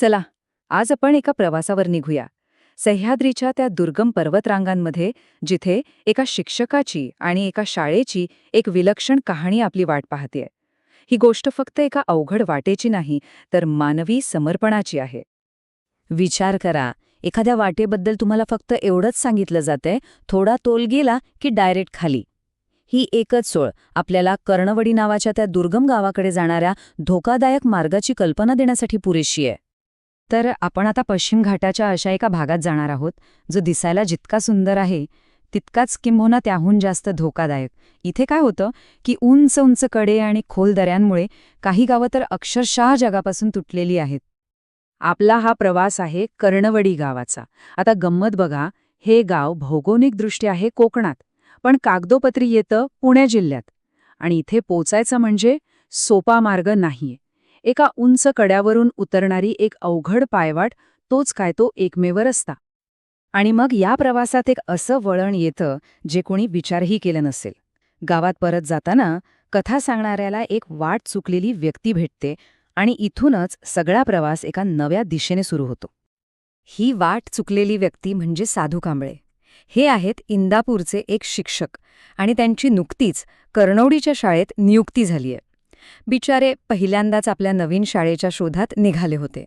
चला आज आपण एका प्रवासावर निघूया. सह्याद्रीच्या त्या दुर्गम पर्वतरांगांमध्ये जिथे एका शिक्षकाची आणि एका शाळेची एक विलक्षण कहाणी आपली वाट पाहतेय. ही गोष्ट फक्त एका अवघड वाटेची नाही तर मानवी समर्पणाची आहे. विचार करा एखाद्या वाटेबद्दल तुम्हाला फक्त एवढंच सांगितलं जातंय थोडा तोल गेला की डायरेक्ट खाली. ही एकच सोळ आपल्याला कर्णवडी नावाच्या त्या दुर्गम गावाकडे जाणाऱ्या धोकादायक मार्गाची कल्पना देण्यासाठी पुरेशी आहे. तर आपण आता पश्चिम घाटाच्या अशा एका भागात जाणार आहोत जो दिसायला जितका सुंदर आहे तितकाच किंबहुना त्याहून जास्त धोकादायक. इथे काय होतं की उंच उंच कडे आणि खोल दऱ्यांमुळे काही गावं तर अक्षरशः जगापासून तुटलेली आहेत. आपला हा प्रवास आहे कर्णवडी गावाचा. आता गंमत बघा हे गाव भौगोलिकदृष्ट्या आहे कोकणात पण कागदोपत्री येतं पुणे जिल्ह्यात. आणि इथे पोचायचं म्हणजे सोपा मार्ग नाहीये. एका उंच कड्यावरून उतरणारी एक अवघड पायवाट तोच काय तो एकमेवर असता. आणि मग या प्रवासात एक असं वळण येतं जे कोणी विचारही केलं नसेल. गावात परत जाताना कथा सांगणाऱ्याला एक वाट चुकलेली व्यक्ती भेटते आणि इथूनच सगळा प्रवास एका नव्या दिशेने सुरू होतो. ही वाट चुकलेली व्यक्ती म्हणजे साधू कांबळे. हे आहेत इंदापूरचे एक शिक्षक आणि त्यांची नुकतीच कर्णवडीच्या शाळेत नियुक्ती झालीय. बिचारे पहिल्यांदाच आपल्या नवीन शाळेच्या शोधात निघाले होते.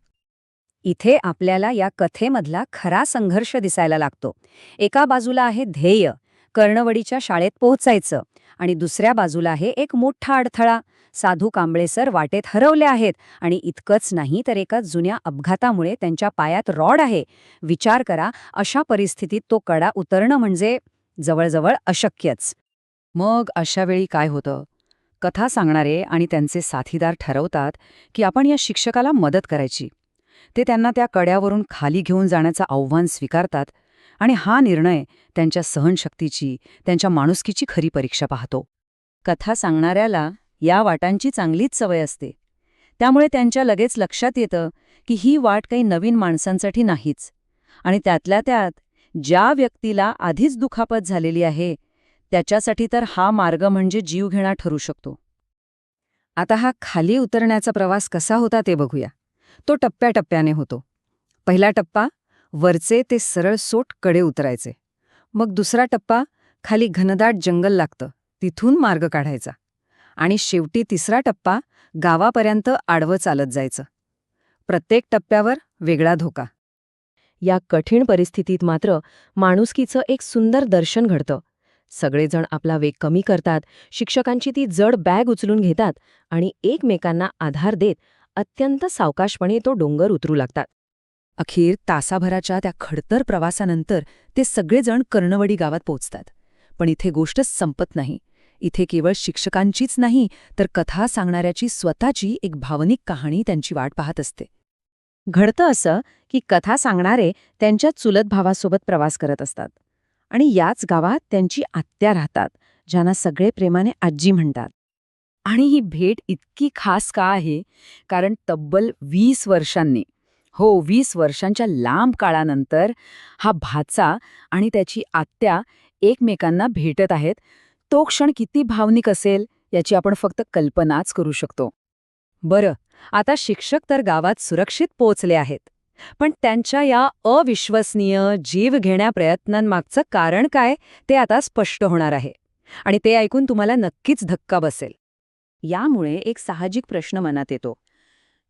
इथे आपल्याला या कथेमधला खरा संघर्ष दिसायला लागतो. एका बाजूला आहे ध्येय कर्णवडीच्या शाळेत पोहोचायचं आणि दुसऱ्या बाजूला आहे एक मोठा अडथळा. साधू कांबळे सर वाटेत हरवले आहेत आणि इतकंच नाही तर एका जुन्या अपघातामुळे त्यांच्या पायात रॉड आहे. विचार करा अशा परिस्थितीत तो कडा उतरणं म्हणजे जवळजवळ अशक्यच. मग अशा वेळी काय होतं? कथा सांगणारे आणि त्यांचे साथीदार ठरवतात की आपण या शिक्षकाला मदत करायची. ते त्यांना त्या कड्यावरून खाली घेऊन जाण्याचं आव्हान स्वीकारतात आणि हा निर्णय त्यांच्या सहनशक्तीची त्यांच्या माणुसकीची खरी परीक्षा पाहतो. कथा सांगणाऱ्याला या वाटांची चांगलीच सवय असते. त्यामुळे त्यांच्या लगेच लक्षात येतं की ही वाट काही नवीन माणसांसाठी नाहीच आणि त्यातल्या त्यात ज्या व्यक्तीला आधीच दुखापत झालेली आहे त्याच्यासाठी तर हा मार्ग म्हणजे जीवघेणा ठरू शकतो. आता हा खाली उतरण्याचा प्रवास कसा होता ते बघूया. तो टप्प्याटप्प्याने होतो. पहिला टप्पा वरचे ते सरळ सोटकडे उतरायचे. मग दुसरा टप्पा खाली घनदाट जंगल लागतं तिथून मार्ग काढायचा. आणि शेवटी तिसरा टप्पा गावापर्यंत आडवं चालत जायचं. प्रत्येक टप्प्यावर वेगळा धोका. या कठीण परिस्थितीत मात्र माणुसकीचं एक सुंदर दर्शन घडतं. सगळेजण आपला वेग कमी करतात शिक्षकांची ती जड बॅग उचलून घेतात आणि एकमेकांना आधार देत अत्यंत सावकाशपणे तो डोंगर उतरू लागतात. अखेर तासाभराच्या त्या खडतर प्रवासानंतर ते सगळेजण कर्णवडी गावात पोचतात पण इथे गोष्टच संपत नाही. इथे केवळ शिक्षकांचीच नाही तर कथा सांगणाऱ्याची स्वतःची एक भावनिक कहाणी त्यांची वाट पाहत असते. घडतं असं की कथा सांगणारे त्यांच्या चुलत भावासोबत प्रवास करत असतात. आणि याच गावात त्यांची आत्या राहतात ज्यांना सगळे प्रेमाने आजी म्हणतात. आणि ही भेट इतकी खास का आहे? कारण तब्बल वीस वर्षांनी हो वीस वर्षांच्या लांब काळानंतर हा भाचा आणि त्याची आत्या एकमेकांना भेटत आहेत तो क्षण किती भावनिक असेल याची आपण फक्त कल्पनाच करू शकतो. बरं आता शिक्षक तर गावात सुरक्षित पोचले आहेत. पण त्यांच्या या अविश्वसनीय जीव घेण्या प्रयत्नांमागचं कारण काय ते आता स्पष्ट होणार आहे. आणि ते ऐकून तुम्हाला नक्कीच धक्का बसेल. यामुळे एक साहजिक प्रश्न मनात येतो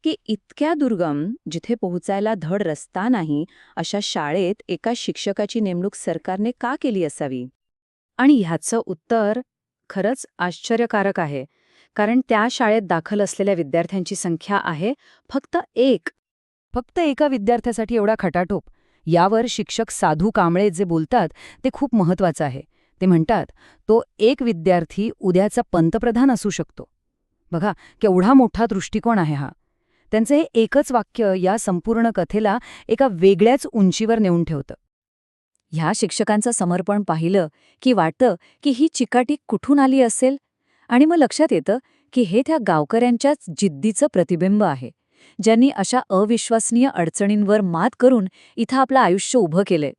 की इतक्या दुर्गम जिथे पोहोचायला धड रस्ता नाही अशा शाळेत एका शिक्षकाची नेमणूक सरकारने का केली असावी? आणि ह्याचं उत्तर खरंच आश्चर्यकारक आहे कारण त्या शाळेत दाखल असलेल्या विद्यार्थ्यांची संख्या आहे फक्त एक. फक्त एका विद्यार्थ्यासाठी एवढा खटाटोप. यावर शिक्षक साधू कांबळे जे बोलतात ते खूप महत्वाचं आहे. ते म्हणतात तो एक विद्यार्थी उद्याचा पंतप्रधान असू शकतो. बघा केवढा मोठा दृष्टिकोन आहे हा. त्यांचं हे एकच वाक्य या संपूर्ण कथेला एका वेगळ्याच उंचीवर नेऊन ठेवतं. ह्या शिक्षकांचं समर्पण पाहिलं की वाटतं की ही चिकाटी कुठून आली असेल? आणि मग लक्षात येतं की हे त्या गावकऱ्यांच्याच जिद्दीचं प्रतिबिंब आहे. ज्यांनी अशा अविश्वसनीय अडचणींवर मात करून इथं आपलं आयुष्य उभं केलंय.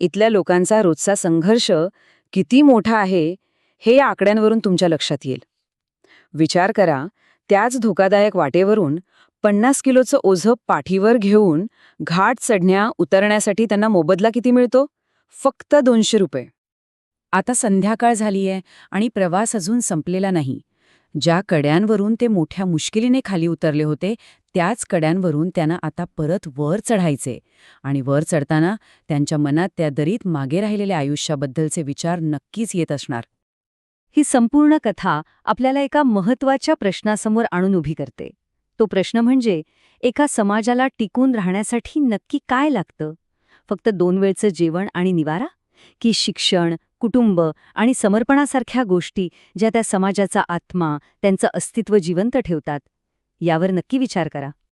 इथल्या लोकांचा रोजचा संघर्ष किती मोठा आहे हे या आकड्यांवरून तुमच्या लक्षात येईल. विचार करा त्याच धोकादायक वाटेवरून पन्नास किलोचं ओझं पाठीवर घेऊन घाट चढण्या उतरण्यासाठी त्यांना मोबदला किती मिळतो? फक्त दोनशे रुपये. आता संध्याकाळ झालीये आणि प्रवास अजून संपलेला नाही. ज्या कड्यांवरून ते मोठ्या मुश्किलीने खाली उतरले होते त्याच कड्यांवरून त्यांना आता परत वर चढायचे. आणि वर चढताना त्यांच्या मनात त्या दरीत मागे राहिलेल्या आयुष्याबद्दलचे विचार नक्कीच येत असणार. ही संपूर्ण कथा आपल्याला एका महत्त्वाच्या प्रश्नासमोर आणून उभी करते. तो प्रश्न म्हणजे एका समाजाला टिकून राहण्यासाठी नक्की काय लागतं? फक्त दोन वेळचं जेवण आणि निवारा? की शिक्षण कुटुंब आणि समर्पणासारख्या गोष्टी ज्या त्या समाजाचा आत्मा त्यांचं अस्तित्व जिवंत ठेवतात. यावर नक्की विचार करा.